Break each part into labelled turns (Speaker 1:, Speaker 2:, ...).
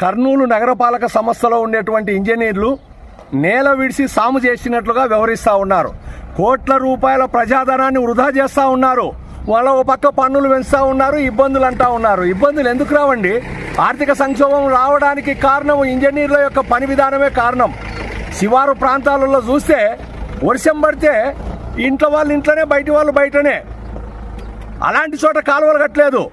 Speaker 1: కర్నూలు నగరపాలక సంస్థలో ఉండేటువంటి ఇంజనీర్లు నేల విడిసి సాము చేసినట్లుగా వ్యవహరిస్తూ ఉన్నారు. కోట్ల రూపాయల ప్రజాధనాన్ని వృధా చేస్తూ ఉన్నారు. వాళ్ళ ఓ పక్క పన్నులు పెంచుతూ ఉన్నారు ఇబ్బందులు అంటూ ఉన్నారు. ఇబ్బందులు ఎందుకు రావండి? ఆర్థిక సంక్షోభం రావడానికి కారణం ఇంజనీర్ల యొక్క పని విధానమే కారణం. శివారు ప్రాంతాలలో చూస్తే వర్షం పడితే ఇంట్లో వాళ్ళు ఇంట్లోనే బయటి వాళ్ళు బయటనే. అలాంటి చోట కాలువలు కట్టలేదు.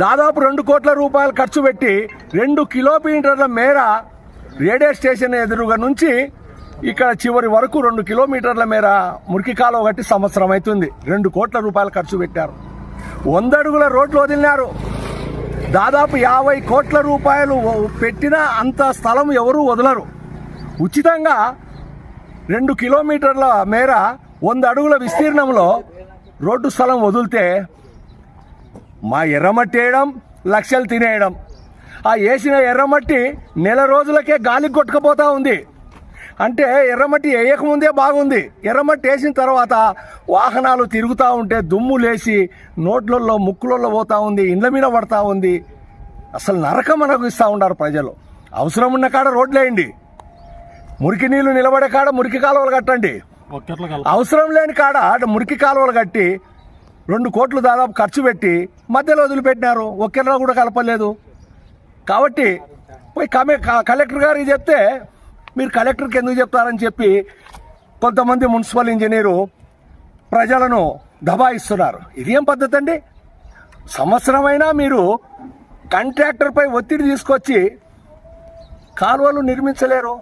Speaker 1: దాదాపు రెండు కోట్ల రూపాయలు ఖర్చు పెట్టి రెండు కిలోమీటర్ల మేర రేడియో స్టేషన్ ఎదురుగా నుంచి ఇక్కడ చివరి వరకు రెండు కిలోమీటర్ల మేర మురికి కాలువ కట్టి సంవత్సరం అవుతుంది. రెండు కోట్ల రూపాయలు ఖర్చు పెట్టారు. వంద అడుగుల రోడ్లు వదిలినారు. దాదాపు యాభై కోట్ల రూపాయలు పెట్టిన అంత స్థలం ఎవరూ వదలరు. ఉచితంగా రెండు కిలోమీటర్ల మేర వంద అడుగుల విస్తీర్ణంలో రోడ్డు స్థలం వదిలితే మా ఎర్రమట్టి వేయడం లక్షలు తినేయడం. ఆ వేసిన ఎర్రమట్టి నెల రోజులకే గాలికి కొట్టుకుపోతా ఉంది. అంటే ఎర్రమట్టి వేయకముందే బాగుంది. ఎర్రమట్టి వేసిన తర్వాత వాహనాలు తిరుగుతూ ఉంటే దుమ్ము లేచి నోట్లలో ముక్కులలో పోతా ఉంది ఇండ్ల మీద పడతా ఉంది. అసలు నరకం అనుభవిస్తూ ఉన్నారు ప్రజలు. అవసరం ఉన్న కాడ రోడ్లు వేయండి. మురికి నీళ్ళు నిలబడే కాడ మురికి కాలువలు కట్టండి. అవసరం లేని కాడ అటు మురికి కాలువలు కట్టి రెండు కోట్లు దాదాపు ఖర్చు పెట్టి మధ్యలో వదిలిపెట్టినారు. ఒక్కరిలో కూడా కలపలేదు. కాబట్టి పోయి కమే క- కలెక్టర్ గారికి చెప్తే మీరు కలెక్టర్కి ఎందుకు చెప్తారని చెప్పి కొంతమంది మున్సిపల్ ఇంజనీరు ప్రజలను దబాయిస్తున్నారు. ఇదేం పద్ధతి అండి? సంవత్సరమైనా మీరు కాంట్రాక్టర్పై ఒత్తిడి తీసుకొచ్చి కాలువలు నిర్మించలేరు.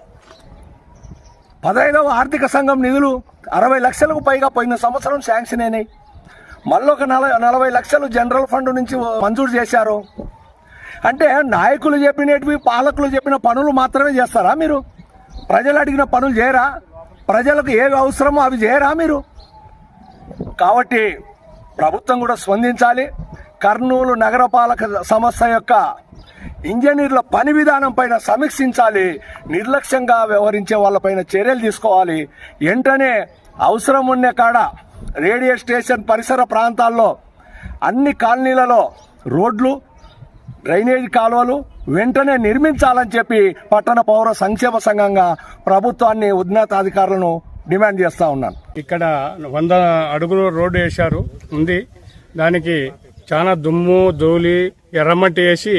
Speaker 1: పదహైదవ ఆర్థిక సంఘం నిధులు అరవై లక్షలకు పైగా పోయిన సంవత్సరం శాంక్షన్ అయినాయి. మళ్ళీ ఒక నలభై లక్షలు జనరల్ ఫండ్ నుంచి మంజూరు చేశారు. అంటే నాయకులు చెప్పినవి పాలకులు చెప్పిన పనులు మాత్రమే చేస్తారా మీరు? ప్రజలు అడిగిన పనులు చేయరా? ప్రజలకు ఏవి అవసరమో అవి చేయరా మీరు? కాబట్టి ప్రభుత్వం కూడా స్పందించాలి. కర్నూలు నగరపాలక సంస్థ యొక్క ఇంజనీర్ల పని విధానం పైన సమీక్షించాలి. నిర్లక్ష్యంగా వ్యవహరించే వాళ్ళపైన చర్యలు తీసుకోవాలి. వెంటనే అవసరం ఉన్న కాడ రేడియో స్టేషన్ పరిసర ప్రాంతాల్లో అన్ని కాలనీలలో రోడ్లు డ్రైనేజ్ కాలువలు వెంటనే నిర్మించాలని చెప్పి పట్టణ పౌర సంక్షేమ సంఘంగా ప్రభుత్వాన్ని ఉన్నతాధికారులను డిమాండ్ చేస్తూ ఉన్నాను.
Speaker 2: ఇక్కడ వంద అడుగులు రోడ్డు వేశారు ఉంది. దానికి చాలా దుమ్ము ధూళి ఎర్రమట్టి వేసి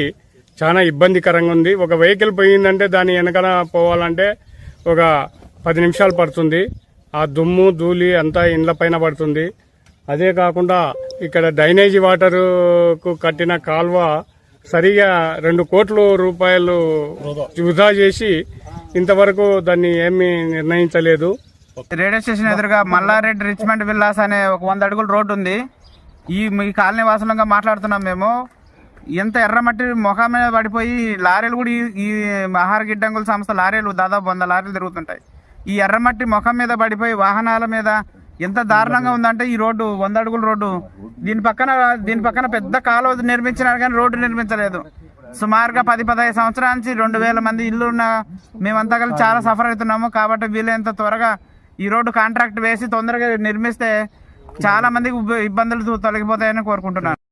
Speaker 2: చాలా ఇబ్బందికరంగా ఉంది. ఒక వెహికల్ పోయిందంటే దాని వెనకన పోవాలంటే ఒక పది నిమిషాలు పడుతుంది. ఆ దుమ్ము ధూళి అంతా ఇండ్ల పైన పడుతుంది. అదే కాకుండా ఇక్కడ డ్రైనేజీ వాటర్కు కట్టిన కాల్వ సరిగా రెండు కోట్ల రూపాయలు వృధా చేసి ఇంతవరకు దాన్ని ఏమీ నిర్ణయించలేదు.
Speaker 3: రేడియో స్టేషన్ ఎదురుగా మల్లారెడ్డి రిచ్మెంట్ విల్లాస్ అనే ఒక వంద అడుగుల రోడ్డు ఉంది. ఈ మీ కాలనీ వాసులంగా మాట్లాడుతున్నాం మేము. ఎంత ఎర్రమట్టి ముఖం మీద పడిపోయి లారీలు కూడా ఈ- ఈ ఆహార గిడ్డంగుల సంస్థ లారీలు దాదాపు వంద లారీలు తిరుగుతుంటాయి. ఈ ఎర్రమట్టి ముఖం మీద పడిపోయి వాహనాల మీద ఎంత దారుణంగా ఉందంటే ఈ రోడ్డు వంద అడుగుల రోడ్డు. దీని పక్కన దీని పక్కన పెద్ద కాలువ నిర్మించినారు కానీ రోడ్డు నిర్మించలేదు. సుమారుగా పది పదహైదు సంవత్సరాల నుంచి రెండు వేల మంది ఇల్లు ఉన్న మేమంతా కలిసి చాలా సఫర్ అవుతున్నాము. కాబట్టి వీలైనంత త్వరగా ఈ రోడ్డు కాంట్రాక్ట్ వేసి తొందరగా నిర్మిస్తే చాలా మందికి ఇబ్బందులు తొలగిపోతాయని కోరుకుంటున్నాను.